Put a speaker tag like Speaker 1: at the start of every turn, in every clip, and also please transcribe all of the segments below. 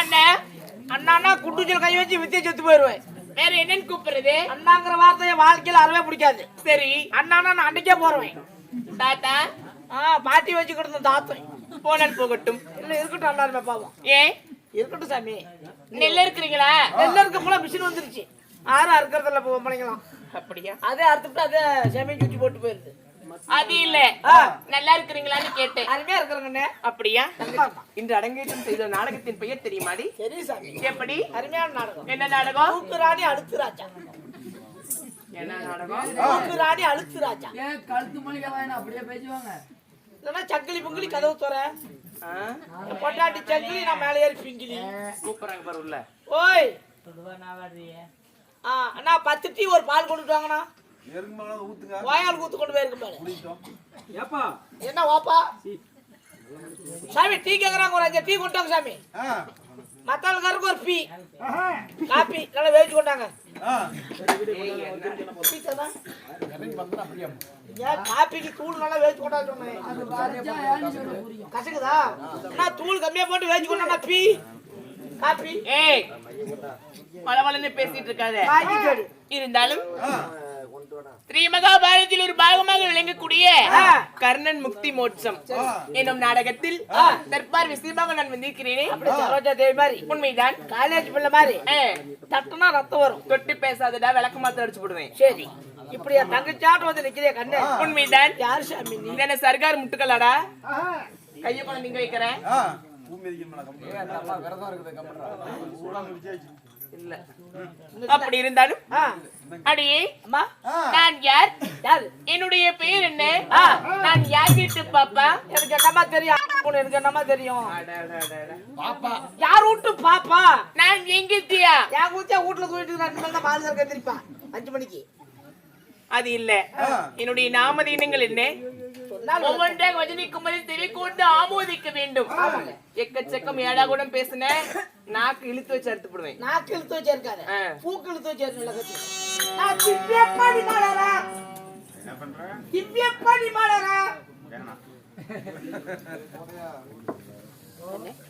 Speaker 1: அண்ணா.
Speaker 2: அண்ணான்னா குண்டுச்சல் கை வச்சு வித்திய செத்து போயிருவேன்.
Speaker 1: வேற என்னன்னு கூப்பிடுறது?
Speaker 2: அண்ணாங்கிற வார்த்தையை வாழ்க்கையில அறவே பிடிக்காது.
Speaker 1: சரி.
Speaker 2: அண்ணானா நான் அன்னைக்கே போறேன்
Speaker 1: தாத்தா?
Speaker 2: ஆ பாட்டி வச்சுக்கிட்டு இருந்த தாத்தன்.
Speaker 1: போனால் போகட்டும்.
Speaker 2: இல்ல இருக்கட்டும் அண்ணாருமே பாவம்.
Speaker 1: ஏன்?
Speaker 2: இருக்கட்டும் சாமி.
Speaker 1: நெல்ல இருக்கிறீங்களா?
Speaker 2: நெல்ல இருக்க போல மிஷின் வந்துருச்சு. அறுக்கறதில்ல இப்போ பொம்பளைங்களாம்.
Speaker 1: அப்படியா?
Speaker 2: அதே அறுத்துட்டு அதே செமையை சுற்றி போட்டு போயிருது.
Speaker 1: அது இல்ல. நல்லா இருக்கிறீங்களான்னு கேட்டேன்.
Speaker 2: அருமையா இருக்கிறாங்கண்ணே
Speaker 1: அப்படியா. இன்று அரங்கேற்றம் செய்த நாடகத்தின் பெயர் தெரியுமாடி?
Speaker 2: சரி சாமி.
Speaker 1: எப்படி?
Speaker 2: அருமையான நாடகம்.
Speaker 1: என்ன நாடகம்?
Speaker 2: தூக்கு ராணி அழுத்து ராஜா.
Speaker 1: என்ன நாடகம்?
Speaker 2: தூக்கு ராணி அழுத்து ராஜா.
Speaker 3: ஏன் கழுத்து மணிக்கெல்லாம் அப்படியே பேசுவாங்க.
Speaker 2: இல்லைன்னா சங்கிலி பொங்கிலி கதவு துற? பொட்டாட்டி சங்கிலி நான் மேலே ஏறி பிங்கிலி.
Speaker 1: கூப்பிடுறாங்க பாரு உள்ள.
Speaker 2: ஓய். ஆ அண்ணா பத்து டீ ஒரு பால் கொண்டுட்டு வாங்கண்ணா வாயால் ஊத்து கொண்டு போயிருக்கு மேலே
Speaker 4: குடிக்கிட்டோம்
Speaker 3: ஏப்பா?
Speaker 2: என்ன வாப்பா? சாமி டீ கேக்குறாங்க ஒரு அஞ்சு டீ கொண்டாங்க சாமி.
Speaker 4: ஆ.
Speaker 2: மத்தாளுக்காரருக்கு ஒரு பீ. காப்பி நல்லா வேவிச்சு கொண்டாங்க. காப்பிக்கு தூள் நல்லா வேவிச்சு கொண்டாங்க கசக்குதா? தூள் கம்மியா போட்டு வேவிச்சு கொண்டாங்க பீ? காப்பி.
Speaker 1: ஏய் பளபளன்னு பேசிட்டு இருக்காத. இருந்தாலும் ஸ்ரீ மகாபாரதத்தில் ஒரு பாகமாக விளங்கக்கூடிய. கர்ணன் முக்தி மோட்சம். என்னும் நாடகத்தில் தற்பார் விஷயமாக நான் வந்திருக்கிறேனே.
Speaker 2: சரோஜா தேவி மாதிரி.
Speaker 1: உண்மைதான்.
Speaker 2: காலேஜ் பிள்ளை மாதிரி. தட்டுனா ரத்தம் வரும்.
Speaker 1: தொட்டு பேசாதடா விளக்கு மாத்த அடிச்சு போடுவேன்.
Speaker 2: சரி. இப்படி என் தங்கச்சாட்டம் வந்து நிக்கிறே கண்ணே.
Speaker 1: உண்மைதான்.
Speaker 2: யார் சாமி நீ?
Speaker 1: இதென்ன சர்க்கார் முட்டுக்கலாடா கைய கொண்டு நீங்க வைக்கிறேன். இல்ல. அப்படி இருந்தாலும் அடியே
Speaker 2: அம்மா.
Speaker 1: நான் யார்?
Speaker 2: யாரு?
Speaker 1: என்னுடைய பெயர் என்ன. நான் யார் வீட்டு பாப்பா?
Speaker 2: எனக்கு என்னமா தெரியும்? எனக்கு என்னமா தெரியும்?
Speaker 3: பாப்பா.
Speaker 2: யார் வீட்டு பாப்பா?
Speaker 1: நான் எங்கித்தியா
Speaker 2: என் ஊத்தியா வீட்டுல தூக்கிட்டு ரெண்டு மணி தான் பால் கறக்க எந்திரிப்பான் அஞ்சு மணிக்கு.
Speaker 1: அது இல்ல. என்னுடைய நாமதீனங்கள் என்ன? ஒவ்வொன்றாக வஜனி குமரி கொண்டு ஆமோதிக்க வேண்டும். எக்கச்சக்கம் ஏடா கூட பேசுன நாக்கு இழுத்து வச்சு அறுத்து போடுவேன்.
Speaker 2: நாக்கு இழுத்து வச்சிருக்காரு
Speaker 1: ஆ.
Speaker 2: பூக்கு இழுத்து கட்சி நான் திவ்யப்பாடி மாடரா
Speaker 4: என்ன பண்ற?
Speaker 2: திவ்யப்பாடி மாடரா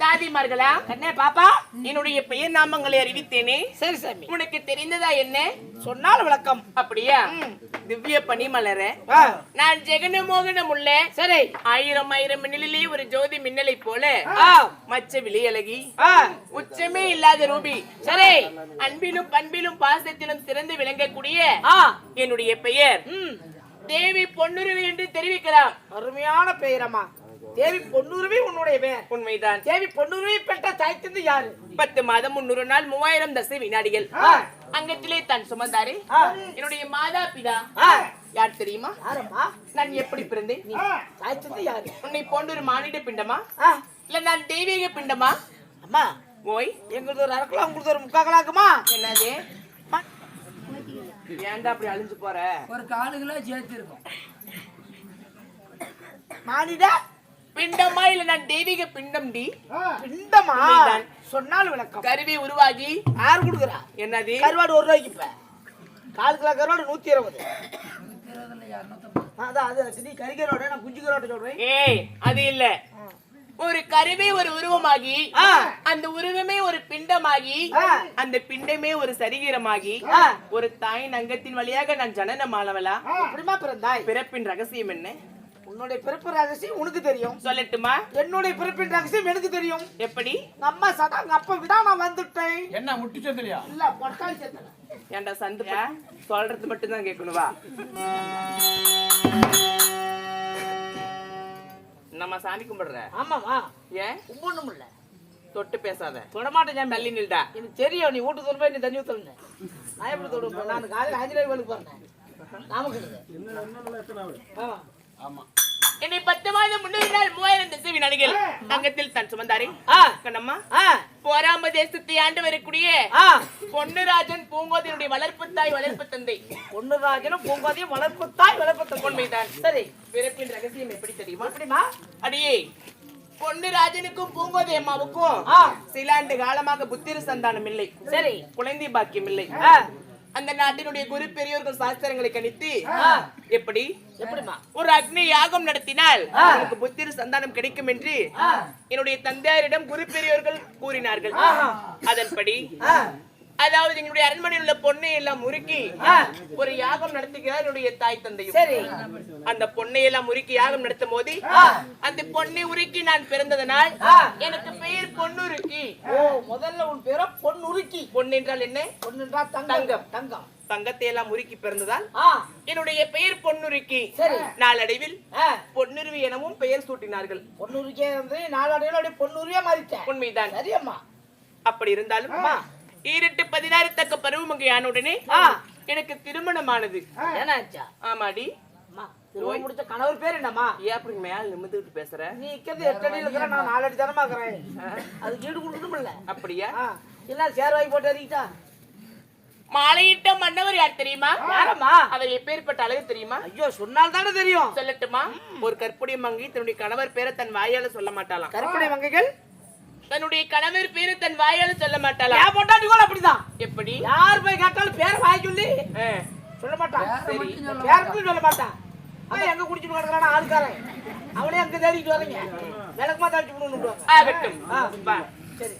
Speaker 1: தாதிமார்களா?
Speaker 2: கண்ணே பாப்பா
Speaker 1: என்னுடைய பெயர் நாமங்களை அறிவித்தேனே.
Speaker 2: சரி சாமி.
Speaker 1: உனக்கு தெரிந்ததா என்ன?
Speaker 2: சொன்னால் விளக்கம்.
Speaker 1: அப்படியா? திவ்ய பனி மலர
Speaker 2: ஆ,
Speaker 1: நான் ஜெகன மோகனம் உள்ள
Speaker 2: சரி.
Speaker 1: ஆயிரம் ஆயிரம் மின்னலிலே ஒரு ஜோதி மின்னலை போல மச்ச விழியழகி
Speaker 2: ஆ,
Speaker 1: உச்சமே இல்லாத ரூபி.
Speaker 2: சரி.
Speaker 1: அன்பிலும் பண்பிலும் பாசத்திலும் சிறந்து விளங்கக்கூடிய என்னுடைய பெயர். தேவி பொன்னுருவி என்று தெரிவிக்கலாம்.
Speaker 2: அருமையான பெயரம்மா. தேவி பொன்னுருவி உன்னுடைய பெயர்.
Speaker 1: உண்மைதான்.
Speaker 2: தேவி பொன்னுருவி பெற்ற தாய்த்தந்து யாரு?
Speaker 1: பத்து மாதம் முன்னூறு நாள் மூவாயிரம் தசை வினாடிகள். அங்கத்திலே தான் சுமந்தாரே. என்னுடைய மாதா பிதா. யார் தெரியுமா?
Speaker 2: யாரம்மா?
Speaker 1: நான் எப்படி பிறந்தேன்?
Speaker 2: நீ தாய்த்தந்து யாரு?
Speaker 1: உன்னை போன்ற ஒரு மானிட பிண்டமா? இல்ல நான் தெய்வீக பிண்டமா?
Speaker 2: அம்மா
Speaker 1: ஓய்.
Speaker 2: எங்களுக்கு ஒரு அரைக்கலாம் உங்களுக்கு ஒரு முக்கா கலாக்குமா
Speaker 1: என்னது ஏன்டா அப்படி அழிஞ்சு போற?
Speaker 3: ஒரு காலுகளே சேர்த்து இருக்கும்
Speaker 2: மானிட?
Speaker 1: பிண்டமா இல்ல நான் தெய்வீக பிண்டம் டி?
Speaker 2: பிண்டமா. சொன்னால் விளக்கம்.
Speaker 1: கருவி உருவாகி
Speaker 2: யார் கொடுக்குறா?
Speaker 1: என்னது?
Speaker 2: கருவாடு ஒரு ரூபாய்க்கு இப்ப. கால் கிலோ கருவாடு நூத்தி இருபது. அதான் அது நீ கறி கருவாடு நான் குஞ்சு கருவாடு சொல்றேன்.
Speaker 1: ஏய் அது இல்ல. ஒரு கருவே ஒரு உருவமாகி. அந்த உருவமே ஒரு பிண்டமாகி. அந்த பிண்டமே ஒரு சரீரமாகி. ஒரு தாயின் அங்கத்தின் வழியாக நான் ஜனனமானவளா? பிறப்பின் ரகசியம் என்ன?
Speaker 2: உன்னுடைய பிறப்பு ரகசியம் உனக்கு தெரியும்.
Speaker 1: சொல்லட்டுமா?
Speaker 2: என்னுடைய பிறப்பின் ரகசியம் எனக்கு தெரியும்.
Speaker 1: எப்படி?
Speaker 2: அம்மா சடா எங்க அப்பா விடா நான் வந்துட்டேன்.
Speaker 3: என்ன முட்டி சொந்தலையா
Speaker 2: இல்ல பொட்டால் சேர்த்தல.
Speaker 1: ஏன்டா சந்து சொல்றது மட்டும் தான் கேட்கணும் வா. நம்ம சாமி கும்பிடுற?
Speaker 2: ஆமாமா
Speaker 1: ஏன்?
Speaker 2: ஒண்ணும் இல்ல.
Speaker 1: தொட்டு பேசாத.
Speaker 2: தொடமாட்டேன்
Speaker 1: தள்ளி நில்டா.
Speaker 2: எனக்கு தெரியும் நீ வீட்டு தொழில் நீ தண்ணி ஊத்தல நான் எப்படி தொடுவேன் நான் காலையில் ஆஞ்சநேயர் கோயிலுக்கு போறேன் நாமக்கல் ஆமா.
Speaker 1: என்னை பத்து மாதம் முன்னூறு நாள் மூவாயிரம் திசை வினாடிகள் அங்கத்தில் தன் சுமந்தாரே.
Speaker 2: ஆ.
Speaker 1: கண்ணம்மா
Speaker 2: ஆ.
Speaker 1: போராம தேசத்தை ஆண்டு வரக்கூடிய பொன்னுராஜன் பூங்கோதையினுடைய வளர்ப்பு தாய் வளர்ப்பு தந்தை.
Speaker 2: பொண்ணுராஜனும் பூங்காதையும் வளர்ப்பு தாய் வளர்ப்பு
Speaker 1: உண்மைதான்
Speaker 2: சரி.
Speaker 1: பிறப்பின் ரகசியம் எப்படி தெரியுமா?
Speaker 2: எப்படிமா
Speaker 1: அடியே பொன்னுராஜனுக்கும் பூங்கோதை அம்மாவுக்கும் சில ஆண்டு காலமாக புத்திர சந்தானம் இல்லை.
Speaker 2: சரி.
Speaker 1: குழந்தை பாக்கியம் இல்லை. அந்த நாட்டினுடைய குரு பெரியோர்கள் சாஸ்திரங்களை கணித்து எப்படி?
Speaker 2: எப்படிமா
Speaker 1: ஒரு அக்னி யாகம் நடத்தினால் எனக்கு புத்திர சந்தானம் கிடைக்கும் என்று என்னுடைய தந்தையாரிடம் குரு பெரியோர்கள் கூறினார்கள். அதன்படி அதாவது எங்களுடைய அரண்மனையில் உள்ள பொண்ணை எல்லாம் முறுக்கி ஒரு யாகம் நடத்துகிறார் என்னுடைய தாய் தந்தையும். அந்த பொண்ணை எல்லாம் முறுக்கி யாகம் நடத்தும் போது அந்த பொண்ணை உருக்கி நான் பிறந்ததனால் எனக்கு பெயர் பொன்னுருக்கி.
Speaker 2: ஓ முதல்ல உன் பேர பொன்னுருக்கி.
Speaker 1: பொன் என்றால் என்ன?
Speaker 2: பொன்னுன்றா தங்கம்.
Speaker 1: தங்கம்.
Speaker 2: தங்கம்.
Speaker 1: தங்கத்தை எல்லாம் முறுக்கி பிறந்ததால் என்னுடைய பெயர் பொன்னுருக்கி. நாளடைவில் பொன்னுருவி எனவும் பெயர் சூட்டினார்கள்.
Speaker 2: பொன்னுருக்கே வந்து அப்படியே பொன்னுருவியா மாறிட்டேன்.
Speaker 1: உண்மைதான்.
Speaker 2: சரியம்மா.
Speaker 1: அப்படி இருந்தாலும் ஈரெட்டு பதினாறு தக்க பருவமங்கை ஆன உடனே
Speaker 2: ஆ.
Speaker 1: எனக்கு திருமணமானது. ஆமாடி.
Speaker 2: அம்மா திருமணம் முடிச்ச கணவர் பேர் என்னம்மா?
Speaker 1: ஏன் அப்படி மேல நிமிந்துட்டு பேசுற?
Speaker 2: நீ இருக்கிறது எட்டு அடியில் இருக்கிற நான் நாலு அடி தரமா இருக்கிறேன். அதுக்கு ஈடு கொடுக்கணும்ல
Speaker 1: அப்படியா?
Speaker 2: ஆ. இல்ல சேர் வாங்கி போட்டு அறிக்கிட்டா
Speaker 1: மாலையிட்ட மன்னவர் யார் தெரியுமா?
Speaker 2: யாரம்மா?
Speaker 1: அவர் எப்பேற்பட்ட அழகு தெரியுமா?
Speaker 2: ஐயோ சொன்னால் தானே தெரியும்.
Speaker 1: சொல்லட்டுமா? ஒரு கற்புடைய மங்கை தன்னுடைய கணவர் பேரை தன் வாயால சொல்ல மாட்டாளாம்.
Speaker 2: கருப்படை மங்கைகள்?
Speaker 1: தன்னுடைய கணவர் பேரை தன் வாயால சொல்ல மாட்டாளாம்
Speaker 2: என் பொண்டாட்டி கூட அப்படிதான்.
Speaker 1: எப்படி?
Speaker 2: யார் போய் கேட்டாலும் பேர் வாங்கி சொல்லி
Speaker 1: ஆ,
Speaker 2: சொல்ல மாட்டான்
Speaker 3: சொல்ல
Speaker 2: பேருக்கும் சொல்ல மாட்டான் அவன் எங்க குடிச்சிட்டு கிடக்குறான ஆளுக்காரன். அவனே அங்க தேடிட்டு வரீங்க விளக்கமா தடிச்சு விடுன்னு
Speaker 1: ஆகட்டும்.
Speaker 2: சரி.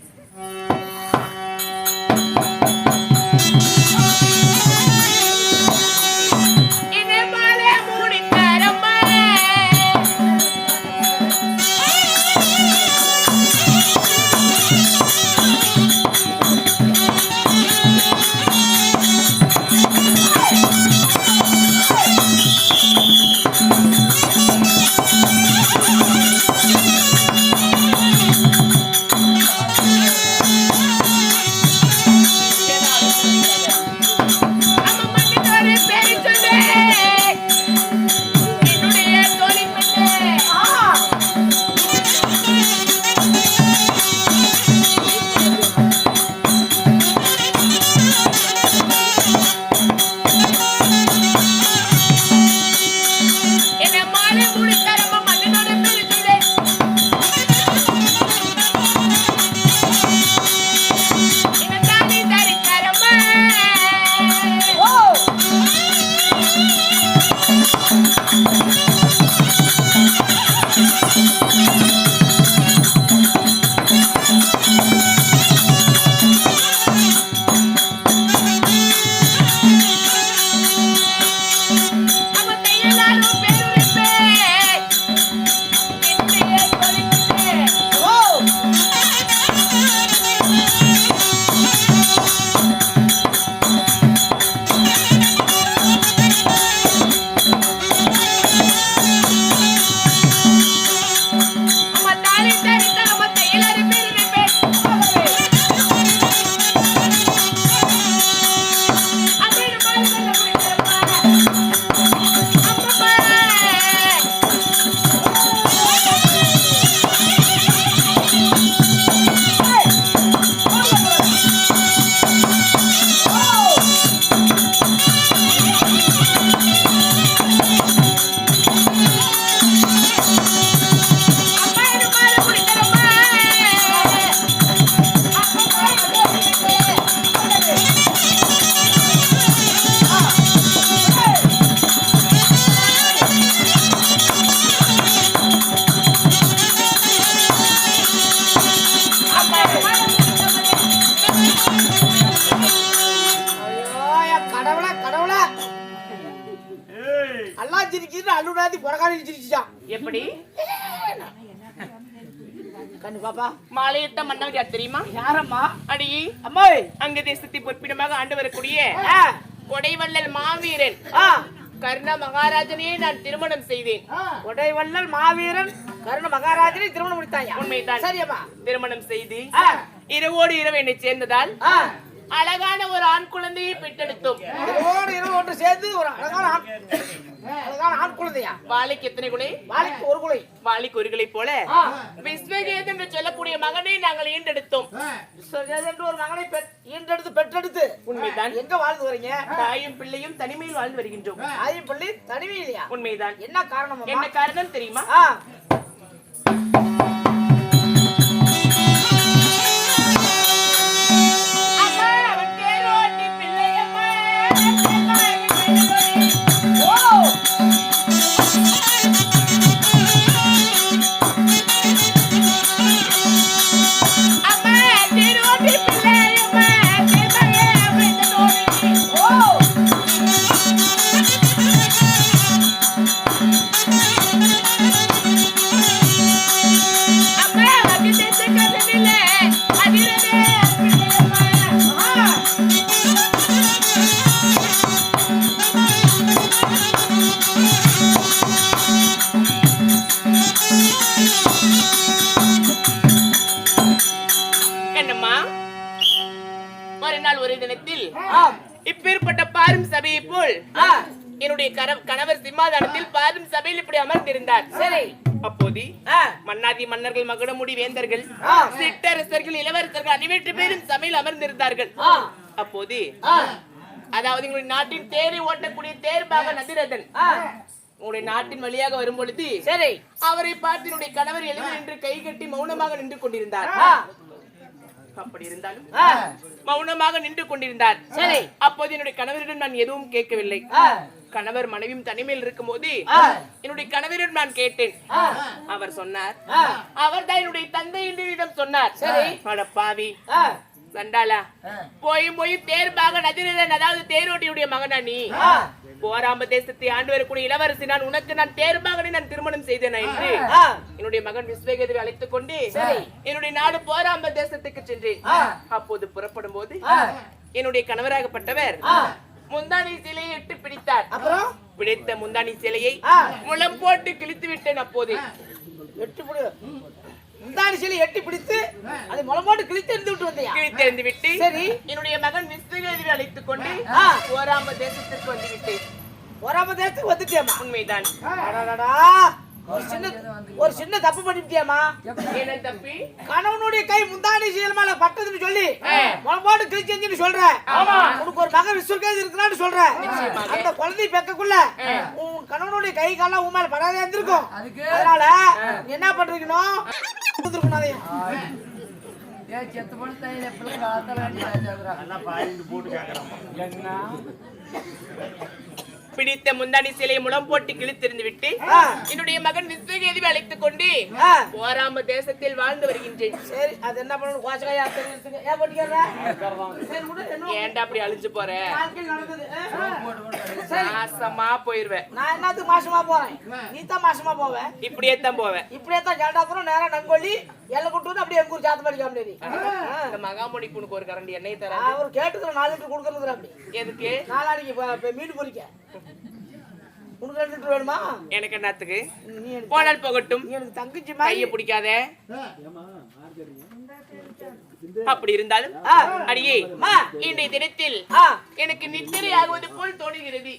Speaker 2: புறக்காரி சிரிச்சான்
Speaker 1: எப்படி?
Speaker 2: கண்ணு பாப்பா.
Speaker 1: மாலையிட்ட மன்னவர் யார் தெரியுமா?
Speaker 2: யாரம்மா?
Speaker 1: அடி
Speaker 2: அம்மாய்
Speaker 1: அங்க தேசத்தை பொற்பிடமாக ஆண்டு வரக்கூடிய கொடைவள்ளல் மாவீரன். கர்ண மகாராஜனையே நான் திருமணம் செய்தேன்.
Speaker 2: கொடைவள்ளல் மாவீரன் கருண மகாராஜனை திருமணம் முடித்தாயா?
Speaker 1: உண்மைதான்.
Speaker 2: சரியம்மா.
Speaker 1: திருமணம் செய்து இரவோடு இரவு என்னை சேர்ந்ததால் அழகான ஒரு ஆண் குழந்தையை பெற்றெடுத்தோம்.
Speaker 2: இரவோடு இரவு ஒன்று சேர்ந்து ஒரு அழகான அழகான ஆண் குழந்தையா?
Speaker 1: வாழைக்கு எத்தனை குலை
Speaker 2: வாலிக்கு ஒரு குலை
Speaker 1: வாழைக்கு ஒரு குலை போல? விஸ்வகேத் என்று சொல்லக்கூடிய மகனை நாங்கள் ஈண்டெடுத்தோம்.
Speaker 2: விஸ்வஜேத் என்று ஒரு மகனை ஈன்றெடுத்து பெற்றெடுத்து.
Speaker 1: உண்மைதான்.
Speaker 2: எங்க வாழ்ந்து வரீங்க?
Speaker 1: தாயும் பிள்ளையும் தனிமையில் வாழ்ந்து வருகின்றோம்.
Speaker 2: ஆயும் பள்ளி தனிமை இல்லையா
Speaker 1: உண்மைதான்.
Speaker 2: என்ன காரணம்?
Speaker 1: என்ன காரணம் தெரியுமா? சபையை போல். என்னுடைய கணவர் சிம்மாதானத்தில் பாரும் சபையில் இப்படி அமர்ந்திருந்தார்.
Speaker 2: சரி.
Speaker 1: அப்போது மன்னாதி மன்னர்கள் மகுடமுடி வேந்தர்கள். சிற்றரசர்கள் இளவரசர்கள் அனைவற்று பேரும் சபையில் அமர்ந்திருந்தார்கள். அப்போது அதாவது உங்களுடைய நாட்டின் தேரை ஓட்டக்கூடிய தேர்பாக நதிரதன் உங்களுடைய நாட்டின் வழியாக வரும் பொழுது
Speaker 2: சரி.
Speaker 1: அவரை பார்த்து என்னுடைய கணவர் எழுதி நின்று கை கட்டி மௌனமாக நின்று கொண்டிருந்தார். அப்படி இருந்தாலும் மௌனமாக நின்று கொண்டிருந்தார்.
Speaker 2: சரி.
Speaker 1: அப்போது என்னுடைய கணவரிடம் நான் எதுவும் கேட்கவில்லை. கணவர் மனைவியும் தனிமையில் இருக்கும் போது. என்னுடைய கணவரிடம் நான் கேட்டேன். அவர் சொன்னார். அவர் தான் என்னுடைய தந்தை என்றிடம் சொன்னார்.
Speaker 2: சரி.
Speaker 1: பாவி
Speaker 2: ஆ.
Speaker 1: போய் போய் தேர்பாக நதிரதன் அதாவது தேரோட்டியுடைய மகனா நீ?
Speaker 2: ஆ,
Speaker 1: போராம்ப தேசத்தை ஆண்டு வரக்கூடிய இளவரசி நான் உனக்கு நான் தேர்பாகனை நான் திருமணம் செய்தேன் என்று என்னுடைய மகன் விஸ்வேகதேவி அழைத்துக் கொண்டு. என்னுடைய நாடு போராம்ப தேசத்துக்கு சென்றேன். அப்போது புறப்படும் போது என்னுடைய கணவராகப்பட்டவர். முந்தானி சிலையை எட்டு பிடித்தார். பிடித்த முந்தானி சிலையை. முளம் போட்டு கிழித்து விட்டேன் அப்போது.
Speaker 2: எட்டு பிடி முந்தாடி சிலை எட்டி பிடித்து அதை முளம் போட்டு கிழித்து எரிந்து விட்டு வந்தியா
Speaker 1: கிழித்தெறிந்து விட்டு
Speaker 2: சரி.
Speaker 1: என்னுடைய மகன் விஸ்வேகதேவி அழைத்துக் கொண்டு. போராம்ப தேசத்திற்கு வந்து விட்டேன்
Speaker 2: ஒராம தேசத்துக்கு வந்துட்டியாமா
Speaker 1: உண்மைதான்.
Speaker 2: ஒரு சின்ன ஒரு சின்ன தப்பு பண்ணிட்டியாமா
Speaker 1: என்ன தப்பி?
Speaker 2: கணவனுடைய கை முந்தாடி சீல் மேல பட்டதுன்னு சொல்லி
Speaker 1: ஆ.
Speaker 2: முளம்போடு கிழிச்செஞ்சுன்னு சொல்ற. உனக்கு ஒரு மகன் விஸ்வகேது இருக்கிறான்னு சொல்ற. அந்த குழந்தை பெக்கக்குள்ள உன் கணவனுடைய கை காலம் உன் மேல படாதே இருந்திருக்கும்? அதனால என்ன பண்றீங்கன்னு கொடுத்துருக்கணும்
Speaker 1: பிடித்த முந்தானி சிலையை முளம் போட்டு கிழித்தெறிந்து விட்டு. என்னுடைய மகன் விஸ்வகேதிவை அழைத்துக் கொண்டு. போராம தேசத்தில் வாழ்ந்து வருகின்றேன்.
Speaker 2: சரி அது என்ன பண்ணணும்?
Speaker 1: ஏன்டா அப்படி அழிஞ்சு போற? நாசமா போயிருவேன்.
Speaker 2: நான் என்னத்துக்கு மாசமா போறேன்? நீ தான் மாசமா போவ
Speaker 1: இப்படியே தான் போவேன்.
Speaker 2: இப்படியே தான் ஜெண்டாபுரம் நேரா நங்கொல்லி எல்லை கொண்டு வந்து அப்படியே எங்க ஊர் சாத்து காமெடி
Speaker 1: இந்த மகாமணிக்கு உனக்கு ஒரு கரண்டி எண்ணெய் தர
Speaker 2: அவர் கேட்டுக்கிற நாலு லிட்டர் கொடுக்கறது அப்படி.
Speaker 1: எதுக்கு?
Speaker 2: இப்ப மீன் பொரிக்க உனக்கு ரெண்டு லிட்டர் வேணுமா
Speaker 1: எனக்கு என்னத்துக்கு? போனால் போகட்டும்.
Speaker 2: எனக்கு தங்கச்சி
Speaker 1: கைய
Speaker 2: மாதிரி
Speaker 1: பிடிக்காத அப்படி இருந்தாலும்
Speaker 2: ஆ.
Speaker 1: அடியே
Speaker 2: அம்மா.
Speaker 1: இன்றைய தினத்தில்
Speaker 2: ஆ.
Speaker 1: எனக்கு நித்திரை ஆகுவது போல் தோணுகிறது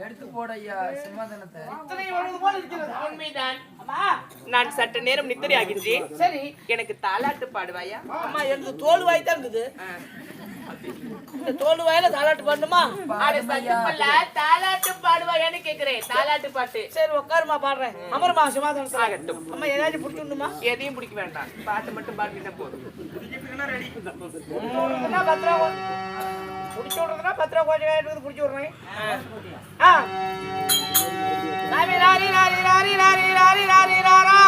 Speaker 3: எடுத்து போட ஐயா சிம்மாதனத்தை
Speaker 2: இத்தனை வருவது போல இருக்கிறது.
Speaker 1: உண்மைதான்.
Speaker 2: அம்மா
Speaker 1: நான் சற்று நேரம் நித்திரை ஆகின்றேன்
Speaker 2: சரி.
Speaker 1: எனக்கு தாலாட்டு பாடுவாயா?
Speaker 2: அம்மா எனக்கு தோல் வாய் தான் இருக்குது.
Speaker 1: ஆ.
Speaker 2: இந்த தோல் வாயில
Speaker 1: அட சத்தமில்ல, தாலாட்டு பாடுவாயான்னு கேக்குறேன் தாலாட்டு பாட்டு.
Speaker 2: சரி உட்காருமா பாடுறேன். அமருமா சிவாதனம்
Speaker 1: ஆகட்டும்.
Speaker 2: அம்மா ஏதாச்சும் பிடிச்சுடணுமா
Speaker 1: எதையும் பிடிக்க வேண்டாம். பாட்டு மட்டும் பாடினா போதும்.
Speaker 2: பிடிச்சி விடுறதுனா பத்து ரூபா கொஞ்சம் எடுத்து பிடிச்சி விடுறேன். ஆ. ராரி ராரி ராரி ராரி ராரி ராரி ராரி ராரா.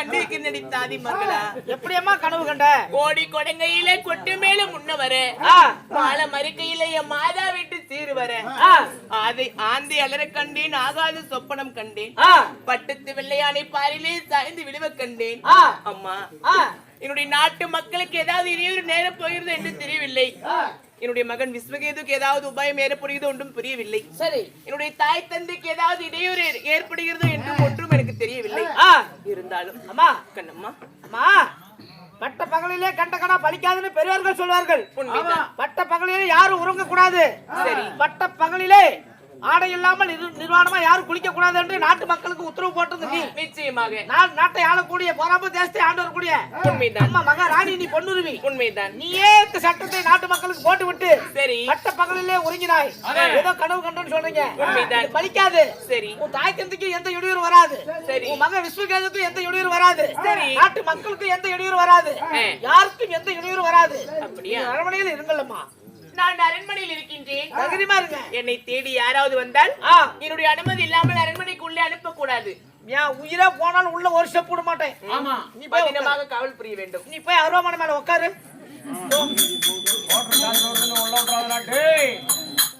Speaker 1: கனவெல்லாம் கண்டிருக்கின்றன தாதி மகளா.
Speaker 2: எப்படியம்மா கனவு கண்ட?
Speaker 1: கோடி கொடங்கையிலே கொட்டு மேல முன்ன வர மாலை மறுக்கையில என் மாதா வீட்டு சீர் வர அதை ஆந்தி அலற கண்டேன் ஆகாத சொப்பனம் கண்டேன். பட்டத்து வெள்ளையானை பாரிலே சாய்ந்து விழுவ கண்டேன். அம்மா என்னுடைய நாட்டு மக்களுக்கு ஏதாவது இடையூறு நேரம் போகிறது என்று தெரியவில்லை. என்னுடைய மகன் விஸ்வகேதுக்கு ஏதாவது உபாயம் ஏற்படுகிறது ஒன்றும் புரியவில்லை.
Speaker 2: சரி.
Speaker 1: என்னுடைய தாய் தந்தைக்கு ஏதாவது இடையூறு ஏற்படுகிறது என்றும் ஒன்றும் எனக்கு தெரியவில்லை.
Speaker 2: ஆ,
Speaker 1: இருந்தாலும்
Speaker 2: அம்மா
Speaker 1: கண்ணம்மா
Speaker 2: அம்மா. பட்ட பகலிலே கண்ட கடா பலிக்காதுன்னு பெரியவர்கள் சொல்வார்கள். பட்ட பகலிலே யாரும் உறங்க கூடாது
Speaker 1: சரி.
Speaker 2: பட்ட பகலிலே ஆடை இல்லாமல் நிர்- நிர்வாணமா யாரும் குளிக்க கூடாது என்று நாட்டு மக்களுக்கு உத்தரவு போட்டது நீ.
Speaker 1: நிச்சயமாக.
Speaker 2: நான் நாட்டை ஆளக்கூடிய போராம தேசத்தை ஆண்டு வரக்கூடிய
Speaker 1: உண்மைதான்.
Speaker 2: அம்மா மகாராணி நீ பொன்னுருவி.
Speaker 1: உண்மைதான்.
Speaker 2: நீயே இந்த சட்டத்தை நாட்டு மக்களுக்கு போட்டு விட்டு
Speaker 1: சரி.
Speaker 2: பட்ட பகலிலே உறங்கினாய் ஏதோ கனவு கண்டோன்னு சொல்றீங்க.
Speaker 1: உண்மைதான்.
Speaker 2: பலிக்காது.
Speaker 1: சரி.
Speaker 2: உன் தாய் தந்தைக்கு எந்த இடையூறு வராது.
Speaker 1: சரி.
Speaker 2: உன் மகன் விஸ்வகேதத்துக்கு எந்த இடையூறு வராது.
Speaker 1: சரி.
Speaker 2: நாட்டு மக்களுக்கு எந்த இடையூறு வராது. யாருக்கும் எந்த இடையூறு வராது.
Speaker 1: அப்படியா?
Speaker 2: நீ அரண்மனையில் இருங்கல்லம்மா
Speaker 1: நான் அரண்மனையில் இருக்கின்றேன். என்னை தேடி யாராவது வந்தால் என்னுடைய அனுமதி இல்லாமல் அரண்மனைக்குள்ளே அனுப்பக்கூடாது.
Speaker 2: என் உயிரே போனாலும் உள்ள ஒரு ஸ்டெப் விட மாட்டேன்.
Speaker 4: ஆமா.
Speaker 2: நீ போய்.
Speaker 1: பத்திரமாக காவல் புரிய வேண்டும்.
Speaker 2: நீ போய் அருவாமனை மேல உட்காரு.